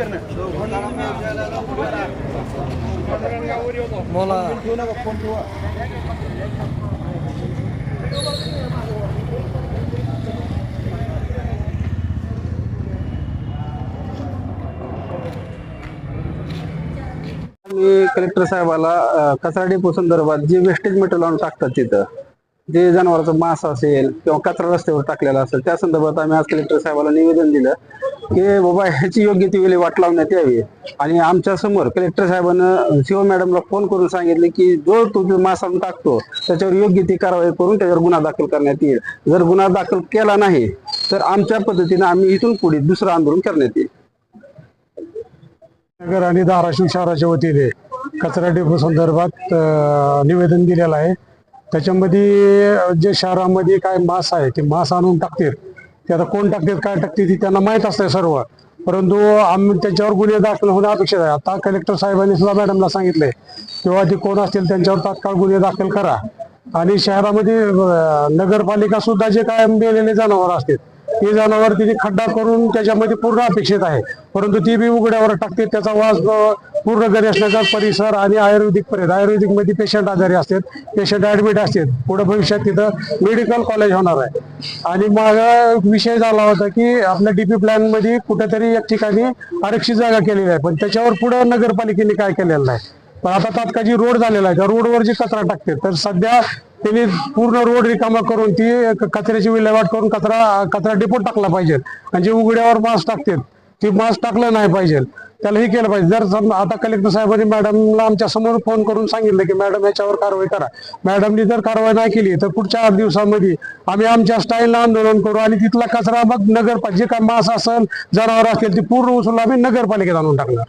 करणं. बोला. ठेवू नका फोन ठेवा मी कलेक्टर साहेबाला कचरा डेपो संदर्भात जे वेस्टेज मटेरियल आणून टाकतात तिथं. जे जनावरांचं मांस असेल किंवा कचरा रस्त्यावर टाकलेला असेल त्या संदर्भात आम्ही आज कलेक्टर साहेबाला निवेदन दिलं की बाबा ह्याची योग्य ती विल्हेवाट लावण्यात यावी. आणि आमच्यासमोर कलेक्टर साहेबांना शिव मॅडमला फोन करून सांगितले की जो तो मांस आणून टाकतो त्याच्यावर योग्य ती कारवाई करून त्याच्यावर गुन्हा दाखल करण्यात येईल. जर गुन्हा दाखल केला नाही तर आमच्या पद्धतीने आम्ही इथून पुढे दुसरं आंदोलन करण्यात येईल. नगर आणि धाराशिव शहराच्या वतीने कचरा डेपो संदर्भात निवेदन दिलेलं आहे. त्याच्यामध्ये जे शहरामध्ये काय मास आहे ते मास आणून टाकतात. ते आता कोण टाकतात काय टाकते ते त्यांना माहीत असतंय सर्व. परंतु आम्ही त्याच्यावर गुन्हे दाखल होणं अपेक्षित आहे. आता कलेक्टर साहेबांनी सुद्धा मॅडमला सांगितलंय किंवा ते कोण असतील त्यांच्यावर तात्काळ गुन्हे दाखल करा. आणि शहरामध्ये नगरपालिका सुद्धा जे काय मेलेले जनावर असतात ते जनावर तिथे खड्डा करून त्याच्यामध्ये पूर्ण अपेक्षित आहे. परंतु ती बी उघड्यावर टाकते त्याचा वास पूर्ण घरी परिसर आणि आयुर्वेदिक पर्यंत आयुर्वेदिकमध्ये पेशंट आजारी असतात पेशंट ऍडमिट असतात. पुढे भविष्यात तिथं मेडिकल कॉलेज होणार आहे. आणि माझा विषय झाला होता की आपल्या डीपी प्लॅनमध्ये कुठेतरी एक ठिकाणी आरक्षित जागा केलेली आहे. पण त्याच्यावर पुढे नगरपालिकेने काय केलेलं नाही. पण आता तात्काळ जी रोड झालेला आहे त्या रोडवर जी कचरा टाकते तर सध्या त्यांनी पूर्ण रोड रिकामा करून ती कचऱ्याची विल्हेवाट करून कचरा कचरा डेपोट टाकला पाहिजे. आणि जे उघड्यावर मास्क टाकतात. ती मास्क टाकलं नाही पाहिजे. त्याला हे केलं पाहिजे. जर समजा आता कलेक्टर साहेबांनी मॅडमला आमच्यासमोर फोन करून सांगितलं की मॅडम याच्यावर कारवाई करा. मॅडमनी जर कारवाई नाही केली तर पुढच्या आठ दिवसामध्ये आम्ही आमच्या स्टाईलला आंदोलन करू आणि तिथला कचरा मग नगरपालिका जे काय मास असेल जनावर असतील ती पूर्ण उचलून आम्ही नगरपालिकेत आणून टाकणार.